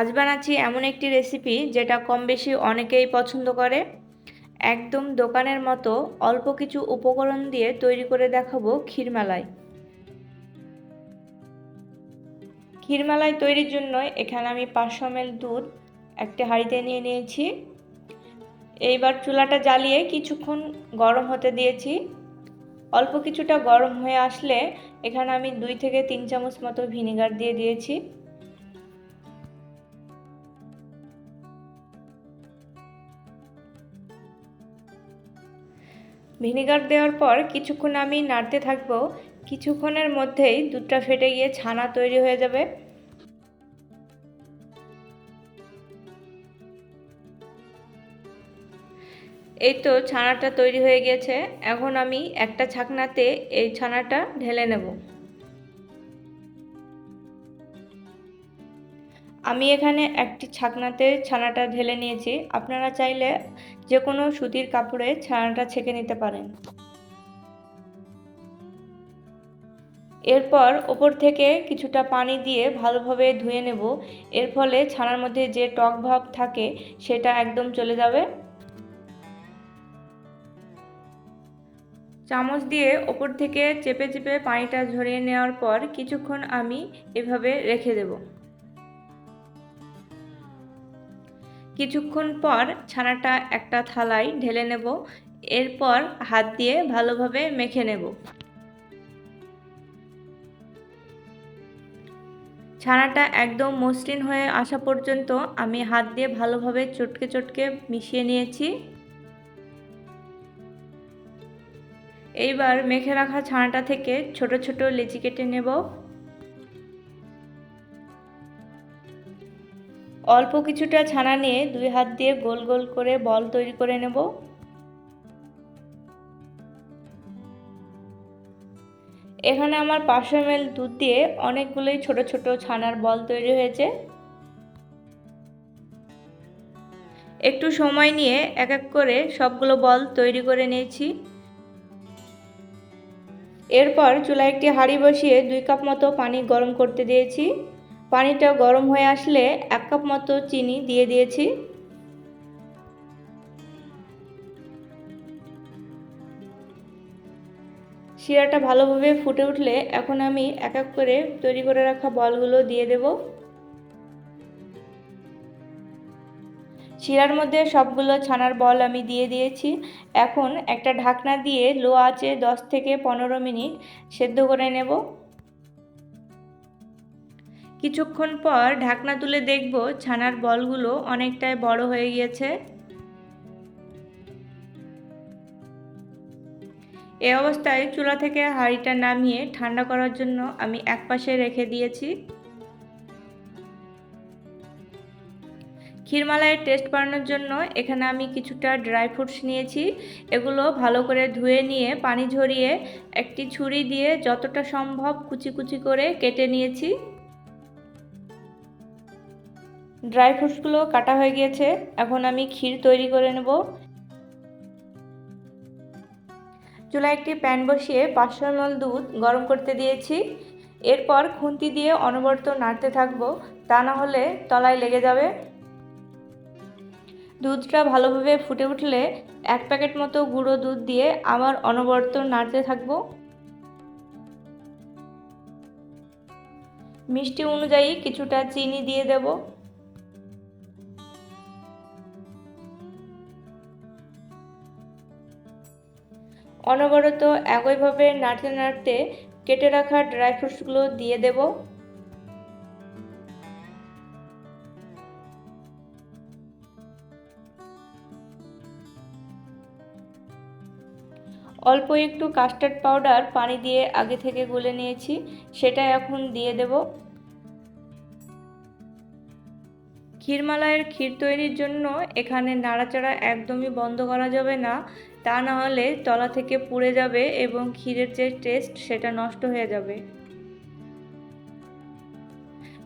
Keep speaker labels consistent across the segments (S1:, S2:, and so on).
S1: আজ বানাচ্ছি এমন একটি রেসিপি যেটা কম বেশি অনেকেই পছন্দ করে। একদম দোকানের মতো অল্প কিছু উপকরণ দিয়ে তৈরি করে দেখাবো ক্ষীরমালাই ক্ষীরমালাই তৈরির জন্য এখানে আমি পাঁচশো এল দুধ একটি হাঁড়িতে নিয়ে নিয়েছি। এইবার চুলাটা জ্বালিয়ে কিছুক্ষণ গরম হতে দিয়েছি। অল্প কিছুটা গরম হয়ে আসলে এখানে আমি দুই থেকে তিন চামচ মতো ভিনিগার দিয়ে দিয়েছি। ভিনেগার দেওয়ার পর কিছুক্ষণ আমি নাড়তে থাকব, কিছুক্ষণের মধ্যেই দুধটা ফেটে গিয়ে ছানা তৈরি হয়ে যাবে। এই তো ছানাটা তৈরি হয়ে গেছে এখন আমি একটা ছাকনাতে এই ছানাটা ঢেলে নেব। আমি এখানে একটি ছাকনাতে ছানাটা ঢেলে নিয়েছি। আপনারা চাইলে যে কোনো সুতির কাপড়ে ছানাটা ছেঁকে নিতে পারেন। এরপর ওপর থেকে কিছুটা পানি দিয়ে ভালোভাবে ধুয়ে নেব। এর ফলে ছানার মধ্যে যে টক ভাব থাকে, সেটা একদম চলে যাবে। চামচ দিয়ে ওপর থেকে চেপে চেপে পানিটা ঝরিয়ে নেওয়ার পর কিছুক্ষণ আমি এভাবে রেখে দেবো। কিছুক্ষণ পর ছানাটা একটা থালায় ঢেলে নেব, এরপর হাত দিয়ে ভালোভাবে মেখে নেব। ছানাটা একদম মসৃণ হয়ে আসা পর্যন্ত আমি হাত দিয়ে ভালোভাবে চটকে চটকে মিশিয়ে নিয়েছি। এইবার মেখে রাখা ছানাটা থেকে ছোট ছোট লেচি কেটে নেব। অল্প কিছুটা ছানা নিয়ে দুই হাত দিয়ে গোল গোল করে বল তৈরি করে নেব। এখানে আমার পাঁচশো এম দুধ দিয়ে অনেকগুলোই ছোট ছোট ছানার বল তৈরি হয়েছে। একটু সময় নিয়ে এক এক করে সবগুলো বল তৈরি করে নিয়েছি। এরপর চুলায় একটি হাঁড়ি বসিয়ে দুই কাপ মতো পানি গরম করতে দিয়েছি। পানিটা গরম হয়ে আসলে এক কাপ মতো চিনি দিয়ে দিয়েছি। শিরাটা ভালোভাবে ফুটে উঠলে এখন আমি এক এক করে তৈরি করে রাখা বলগুলো দিয়ে দেব। শিরার মধ্যে সবগুলো ছানার বল আমি দিয়ে দিয়েছি। এখন একটা ঢাকনা দিয়ে লো আঁচে দশ থেকে পনেরো মিনিট সেদ্ধ করে নেব। কিছুক্ষণ পর ঢাকনা তুলে দেখব ছানার বলগুলো অনেকটাই বড় হয়ে গিয়েছে। এ অবস্থায় চুলা থেকে হাঁড়িটা নামিয়ে ঠান্ডা করার জন্য আমি এক পাশে রেখে দিয়েছি। ক্ষীরমালাইয়ের টেস্ট বাড়ানোর জন্য এখানে আমি কিছুটা ড্রাই ফ্রুটস নিয়েছি। এগুলো ভালো করে ধুয়ে নিয়ে পানি ঝরিয়ে একটি ছুরি দিয়ে যতটা সম্ভব কুচি কুচি করে কেটে নিয়েছি। ড্রাই ফ্রুটসগুলো কাটা হয়ে গিয়েছে। এখন আমি ক্ষীর তৈরি করে নেব। চুলায় একটি প্যান বসিয়ে পাঁচশো এমএল দুধ গরম করতে দিয়েছি। এরপর খুন্তি দিয়ে অনবরত নাড়তে থাকব, তা না হলে তলায় লেগে যাবে। দুধটা ভালোভাবে ফুটে উঠলে এক প্যাকেট মতো গুঁড়ো দুধ দিয়ে আবার অনবরত নাড়তে থাকব। মিষ্টি অনুযায়ী কিছুটা চিনি দিয়ে দেবো। অনবরত একইভাবে নাড়তে নাড়তে কেটে রাখা ড্রাই ফ্রুটসগুলো দিয়ে দেব। অল্প একটু কাস্টার্ড পাউডার পানি দিয়ে আগে থেকে গুলে নিয়েছি, সেটা এখন দিয়ে দেবো। ক্ষীরমালাইয়ের ক্ষীর তৈরির জন্য এখানে নাড়াচাড়া একদমই বন্ধ করা যাবে না। তা না হলে তলা থেকে পুড়ে যাবে এবং ক্ষীরের যে টেস্ট সেটা নষ্ট হয়ে যাবে।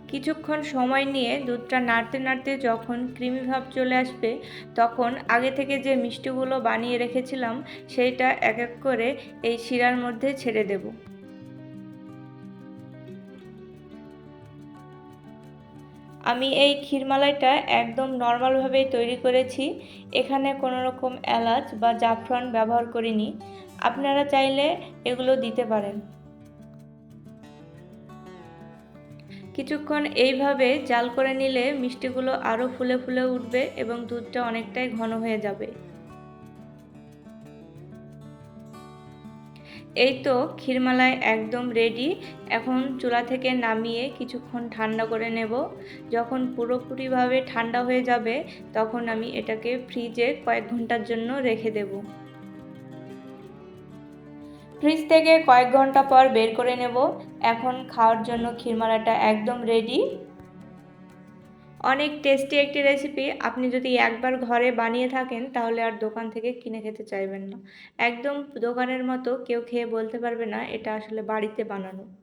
S1: কিছুক্ষণ সময় নিয়ে দুধটা নাড়তে নাড়তে যখন ক্রিমি ভাব চলে আসবে, তখন আগে থেকে যে মিষ্টিগুলো বানিয়ে রেখেছিলাম, সেইটা এক এক করে এই শিরার মধ্যে ছেড়ে দেবো। আমি এই ক্ষীরমালাইটা একদম নর্মালভাবেই তৈরি করেছি। এখানে কোনো রকম এলাচ বা জাফরান ব্যবহার করিনি। আপনারা চাইলে এগুলো দিতে পারেন। কিছুক্ষণ এইভাবে জাল করে নিলে মিষ্টিগুলো আরও ফুলে ফুলে উঠবে এবং দুধটা অনেকটাই ঘন হয়ে যাবে। এই তো ক্ষীরমালাই একদম রেডি এখন চুলা থেকে নামিয়ে কিছুক্ষণ ঠান্ডা করে নেব। যখন পুরোপুরিভাবে ঠান্ডা হয়ে যাবে, তখন আমি এটাকে ফ্রিজে কয়েক ঘণ্টার জন্য রেখে দেব। ফ্রিজ থেকে কয়েক ঘণ্টা পর বের করে নেব। এখন খাওয়ার জন্য ক্ষীরমালাটা একদম রেডি অনেক টেস্টি একটি রেসিপি আপনি যদি একবার ঘরে বানিয়ে থাকেন, তাহলে আর দোকান থেকে কিনে খেতে চাইবেন না। একদম দোকানের মতো কেউ খেয়ে বলতে পারবে না, এটা আসলে বাড়িতে বানানো।